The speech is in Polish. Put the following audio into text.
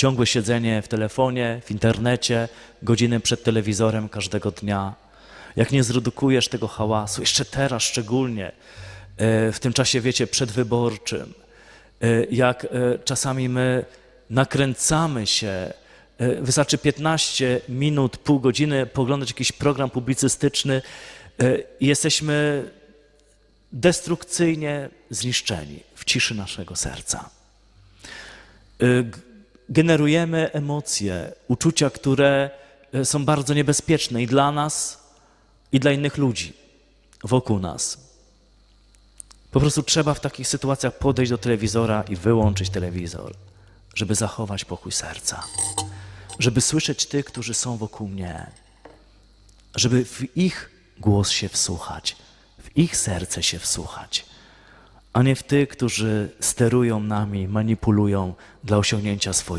ciągłe siedzenie w telefonie, w internecie, godziny przed telewizorem każdego dnia. Jak nie zredukujesz tego hałasu, jeszcze teraz szczególnie, e, w tym czasie, wiecie, przedwyborczym, e, jak e, czasami my nakręcamy się, wystarczy 15 minut, pół godziny poglądać jakiś program publicystyczny i jesteśmy destrukcyjnie zniszczeni w ciszy naszego serca. Generujemy emocje, uczucia, które y, są bardzo niebezpieczne i dla nas, i dla innych ludzi wokół nas. Po prostu trzeba w takich sytuacjach podejść do telewizora i wyłączyć telewizor, żeby zachować pokój serca, żeby słyszeć tych, którzy są wokół mnie, żeby w ich głos się wsłuchać, w ich serce się wsłuchać, a nie w tych, którzy sterują nami, manipulują dla osiągnięcia swoich